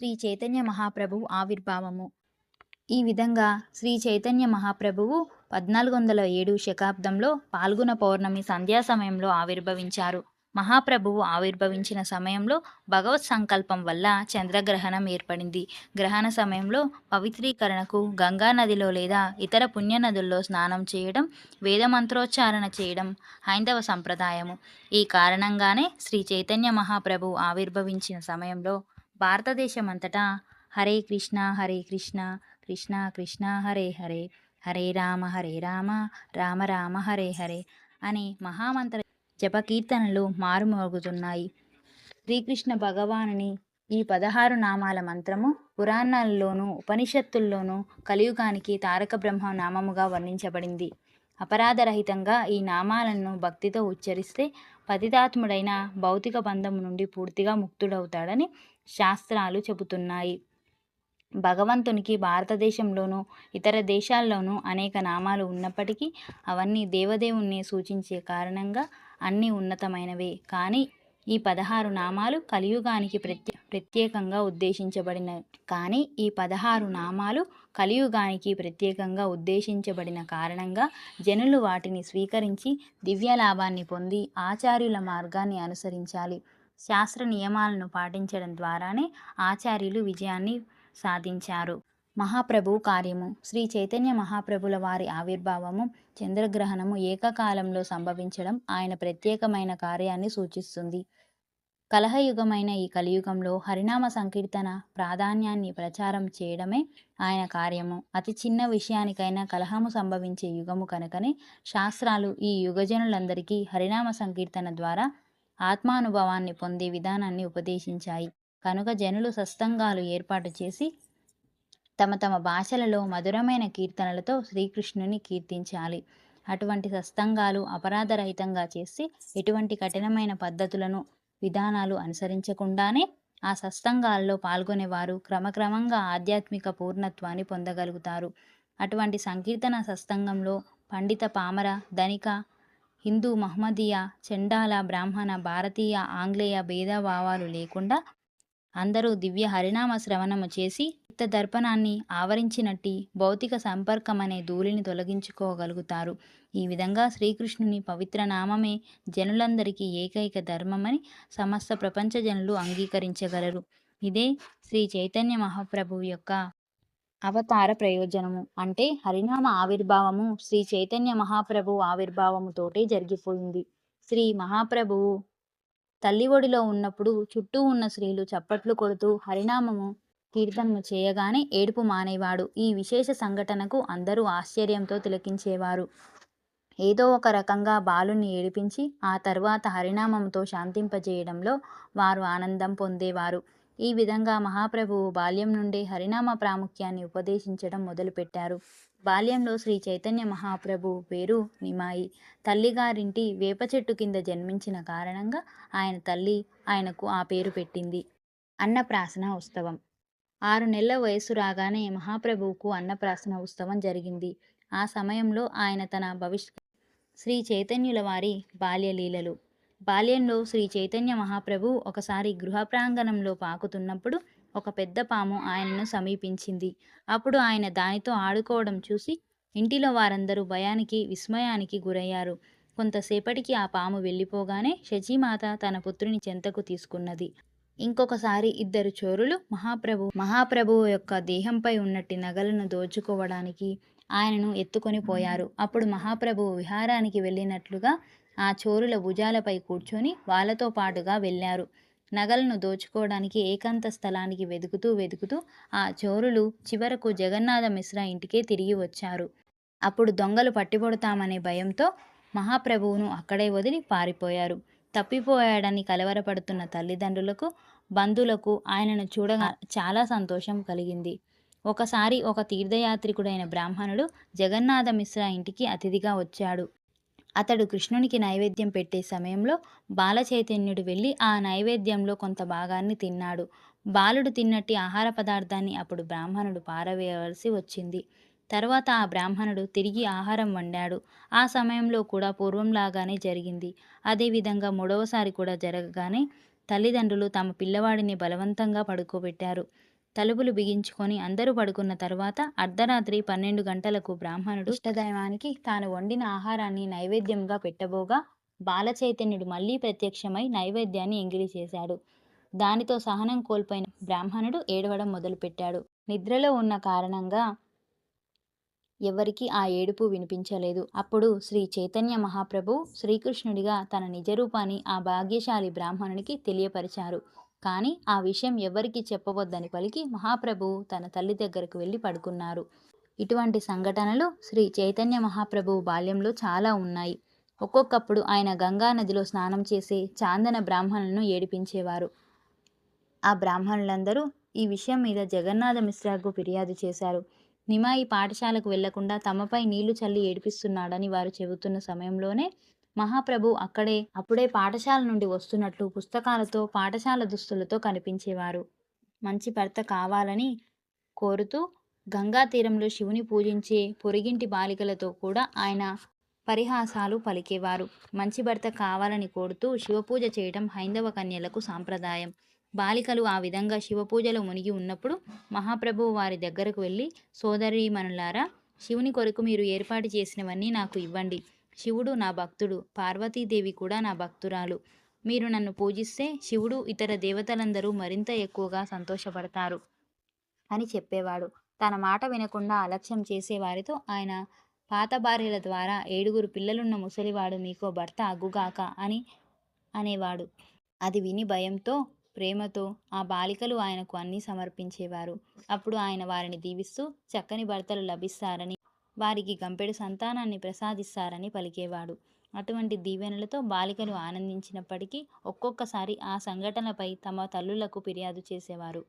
శ్రీ చైతన్య మహాప్రభువు ఆవిర్భావము. ఈ విధంగా శ్రీ చైతన్య మహాప్రభువు పద్నాలుగు వందల ఏడు శతాబ్దంలో పాల్గొన పౌర్ణమి సంధ్యా సమయంలో ఆవిర్భవించారు. మహాప్రభువు ఆవిర్భవించిన సమయంలో భగవత్ సంకల్పం వల్ల చంద్రగ్రహణం ఏర్పడింది. గ్రహణ సమయంలో పవిత్రీకరణకు గంగా నదిలో లేదా ఇతర పుణ్యనదుల్లో స్నానం చేయడం వేదమంత్రోచ్చారణ చేయడం హైందవ సంప్రదాయము. ఈ కారణంగానే శ్రీ చైతన్య మహాప్రభు ఆవిర్భవించిన సమయంలో భారతదేశమంతటా హరే కృష్ణ హరే కృష్ణ కృష్ణ కృష్ణ హరే హరే హరే రామ హరే రామ రామ రామ హరే హరే అనే మహామంత్ర జపకీర్తనలు మారుమోగుతున్నాయి. శ్రీకృష్ణ భగవానుని ఈ పదహారు నామాల మంత్రము పురాణాల్లోనూ ఉపనిషత్తుల్లోనూ కలియుగానికి తారక బ్రహ్మ నామముగా వర్ణించబడింది. అపరాధరహితంగా ఈ నామాలను భక్తితో ఉచ్చరిస్తే పతితాత్ముడైన భౌతిక బంధం నుండి పూర్తిగా ముక్తుడవుతాడని శాస్త్రాలు చెబుతున్నాయి. భగవంతునికి భారతదేశంలోనూ ఇతర దేశాల్లోనూ అనేక నామాలు ఉన్నప్పటికీ అవన్నీ దేవదేవుణ్ణి సూచించే కారణంగా అన్నీ ఉన్నతమైనవే. కానీ ఈ పదహారు నామాలు కలియుగానికి ప్రత్యే ప్రత్యేకంగా ఉద్దేశించబడిన కానీ ఈ పదహారు నామాలు కలియుగానికి ప్రత్యేకంగా ఉద్దేశించబడిన కారణంగా జనులు వాటిని స్వీకరించి దివ్య లాభాన్ని పొంది ఆచార్యుల మార్గాన్ని అనుసరించాలి. శాస్త్ర నియమాలను పాటించడం ద్వారానే ఆచార్యులు విజయాన్ని సాధించారు. మహాప్రభు కార్యము శ్రీ చైతన్య మహాప్రభుల వారి ఆవిర్భావము చంద్రగ్రహణము ఏకకాలంలో సంభవించడం ఆయన ప్రత్యేకమైన కార్యాన్ని సూచిస్తుంది. కలహయుగమైన ఈ కలియుగంలో హరినామ సంకీర్తన ప్రాధాన్యాన్ని ప్రచారం చేయడమే ఆయన కార్యము. అతి చిన్న విషయానికైనా కలహము సంభవించే యుగము కనుకనే శాస్త్రాలు ఈ యుగజనులందరికీ హరినామ సంకీర్తన ద్వారా ఆత్మానుభవాన్ని పొందే విధానాన్ని ఉపదేశించాయి. కనుక జనులు సస్తంగాలు ఏర్పాటు చేసి తమ తమ భాషలలో మధురమైన కీర్తనలతో శ్రీకృష్ణుని కీర్తించాలి. అటువంటి సస్తంగాలు అపరాధరహితంగా చేసి ఎటువంటి కఠినమైన పద్ధతులను విధానాలు అనుసరించకుండానే ఆ సత్సంగాల్లో పాల్గొనేవారు క్రమక్రమంగా ఆధ్యాత్మిక పూర్ణత్వాన్ని పొందగలుగుతారు. అటువంటి సంకీర్తన సత్సంగంలో పండిత పామర ధనిక హిందూ మహమ్మదీయ చండాల బ్రాహ్మణ భారతీయ ఆంగ్లేయ భేదభావాలు లేకుండా అందరూ దివ్య హరినామ శ్రవణము చేసి చిత్త దర్పణాన్ని ఆవరించినట్టి భౌతిక సంపర్కం అనే ధూళిని తొలగించుకోగలుగుతారు. ఈ విధంగా శ్రీకృష్ణుని పవిత్ర నామమే జనులందరికీ ఏకైక ధర్మమని సమస్త ప్రపంచ జనులు అంగీకరించగలరు. ఇదే శ్రీ చైతన్య మహాప్రభువు యొక్క అవతార ప్రయోజనము. అంటే హరినామ ఆవిర్భావము శ్రీ చైతన్య మహాప్రభు ఆవిర్భావముతోటే జరిగిపోయింది. శ్రీ మహాప్రభువు తల్లి ఒడిలో ఉన్నప్పుడు చుట్టూ ఉన్న స్త్రీలు చప్పట్లు కొడుతూ హరినామము కీర్తనము చేయగానే ఏడుపు మానేవాడు. ఈ విశేష సంఘటనకు అందరూ ఆశ్చర్యంతో తిలకించేవారు. ఏదో ఒక రకంగా బాలుని ఏడిపించి ఆ తర్వాత హరినామంతో శాంతింపజేయడంలో వారు ఆనందం పొందేవారు. ఈ విధంగా మహాప్రభువు బాల్యం నుండే హరినామ ప్రాముఖ్యాన్ని ఉపదేశించడం మొదలుపెట్టారు. బాల్యంలో శ్రీ చైతన్య మహాప్రభు పేరు నిమాయి. తల్లిగారింటి వేప చెట్టు కింద జన్మించిన కారణంగా ఆయన తల్లి ఆయనకు ఆ పేరు పెట్టింది. అన్నప్రాసన ఉత్సవం. ఆరు నెలల వయసు రాగానే మహాప్రభువుకు అన్నప్రాసన ఉత్సవం జరిగింది. ఆ సమయంలో ఆయన తన భవిష్య శ్రీ చైతన్యుల వారి బాల్యలీలలు. బాల్యంలో శ్రీ చైతన్య మహాప్రభు ఒకసారి గృహ ప్రాంగణంలో పాకుతున్నప్పుడు ఒక పెద్ద పాము ఆయనను సమీపించింది. అప్పుడు ఆయన దానితో ఆడుకోవడం చూసి ఇంటిలో వారందరూ భయానికి విస్మయానికి గురయ్యారు. కొంతసేపటికి ఆ పాము వెళ్ళిపోగానే శచీమాత తన పుత్రుని చెంతకు తీసుకున్నది. ఇంకొకసారి ఇద్దరు చోరులు మహాప్రభు మహాప్రభువు యొక్క దేహంపై ఉన్నట్టి నగలను దోచుకోవడానికి ఆయనను ఎత్తుకొని పోయారు. అప్పుడు మహాప్రభువు విహారానికి వెళ్ళినట్లుగా ఆ చోరుల భుజాలపై కూర్చొని వాళ్ళతో పాటుగా వెళ్ళారు. నగలను దోచుకోవడానికి ఏకాంత స్థలానికి వెతుకుతూ వెతుకుతూ ఆ చోరులు చివరకు జగన్నాథ మిశ్రా ఇంటికే తిరిగి వచ్చారు. అప్పుడు దొంగలు పట్టిపొడతామనే భయంతో మహాప్రభువును అక్కడే వదిలి పారిపోయారు. తప్పిపోయాడని కలవరపడుతున్న తల్లిదండ్రులకు బంధువులకు ఆయనను చూడగా చాలా సంతోషం కలిగింది. ఒకసారి ఒక తీర్థయాత్రికుడైన బ్రాహ్మణుడు జగన్నాథ మిశ్రా ఇంటికి అతిథిగా వచ్చాడు. అతడు కృష్ణునికి నైవేద్యం పెట్టే సమయంలో బాలచైతన్యుడు వెళ్ళి ఆ నైవేద్యంలో కొంత భాగాన్ని తిన్నాడు. బాలుడు తిన్నట్టి ఆహార పదార్థాన్ని అప్పుడు బ్రాహ్మణుడు పారవేయవలసి వచ్చింది. తర్వాత ఆ బ్రాహ్మణుడు తిరిగి ఆహారం వండాడు. ఆ సమయంలో కూడా పూర్వంలాగానే జరిగింది. అదేవిధంగా మూడవసారి కూడా జరగగానే తల్లిదండ్రులు తమ పిల్లవాడిని బలవంతంగా పడుకోబెట్టారు. తలుపులు బిగించుకొని అందరూ పడుకున్న తర్వాత అర్ధరాత్రి పన్నెండు గంటలకు బ్రాహ్మణుడు ఇష్టదైవానికి తాను వండిన ఆహారాన్ని నైవేద్యంగా పెట్టబోగా బాలచైతన్యుడు మళ్ళీ ప్రత్యక్షమై నైవేద్యాన్ని ఎంగిలి చేశాడు. దానితో సహనం కోల్పోయిన బ్రాహ్మణుడు ఏడవడం మొదలుపెట్టాడు. నిద్రలో ఉన్న కారణంగా ఎవరికీ ఆ ఏడుపు వినిపించలేదు. అప్పుడు శ్రీ చైతన్య మహాప్రభు శ్రీకృష్ణుడిగా తన నిజరూపాన్ని ఆ భాగ్యశాలి బ్రాహ్మణునికి తెలియపరిచారు. కానీ ఆ విషయం ఎవరికీ చెప్పవద్దని పలికి మహాప్రభువు తన తల్లి దగ్గరకు వెళ్ళి పడుకున్నారు. ఇటువంటి సంఘటనలు శ్రీ చైతన్య మహాప్రభువు బాల్యంలో చాలా ఉన్నాయి. ఒక్కొక్కప్పుడు ఆయన గంగా నదిలో స్నానం చేసే చాందన బ్రాహ్మణులను ఏడిపించేవారు. ఆ బ్రాహ్మణులందరూ ఈ విషయం మీద జగన్నాథ మిశ్రాకు ఫిర్యాదు చేశారు. నిమాయి పాఠశాలకు వెళ్ళకుండా తమపై నీళ్ళు చల్లి ఏడిపిస్తున్నాడని వారు చెబుతున్న సమయంలోనే మహాప్రభు అక్కడే అప్పుడే పాఠశాల నుండి వస్తున్నట్లు పుస్తకాలతో పాఠశాల దుస్తులతో కనిపించేవారు. మంచి భర్త కావాలని కోరుతూ గంగా తీరంలో శివుని పూజించే పొరిగింటి బాలికలతో కూడా ఆయన పరిహాసాలు పలికేవారు. మంచి భర్త కావాలని కోరుతూ శివపూజ చేయడం హైందవ కన్యలకు సాంప్రదాయం. బాలికలు ఆ విధంగా శివపూజలో మునిగి ఉన్నప్పుడు మహాప్రభువు వారి దగ్గరకు వెళ్ళి సోదరీమణులారా శివుని కొరకు మీరు ఏర్పాటు చేసినవన్నీ నాకు ఇవ్వండి. శివుడు నా భక్తుడు పార్వతీదేవి కూడా నా భక్తురాలు. మీరు నన్ను పూజిస్తే శివుడు ఇతర దేవతలందరూ మరింత ఎక్కువగా సంతోషపడతారు అని చెప్పేవాడు. తన మాట వినకుండా అలక్ష్యం చేసేవారితో ఆయన పాత భార్యల ద్వారా ఏడుగురు పిల్లలున్న ముసలివాడు మీకో భర్త అగ్గుగాక అని అనేవాడు. అది విని భయంతో ప్రేమతో ఆ బాలికలు ఆయనకు అన్నీ సమర్పించేవారు. అప్పుడు ఆయన వారిని దీవిస్తూ చక్కని భర్తలు లభిస్తారని వారికి గంపెడు సంతానాన్ని ప్రసాదిస్తారని పలికేవాడు. అటువంటి దీవెనలతో బాలికలు ఆనందించినప్పటికీ ఒక్కొక్కసారి ఆ సంఘటనపై తమ తల్లులకు ఫిర్యాదు చేసేవారు.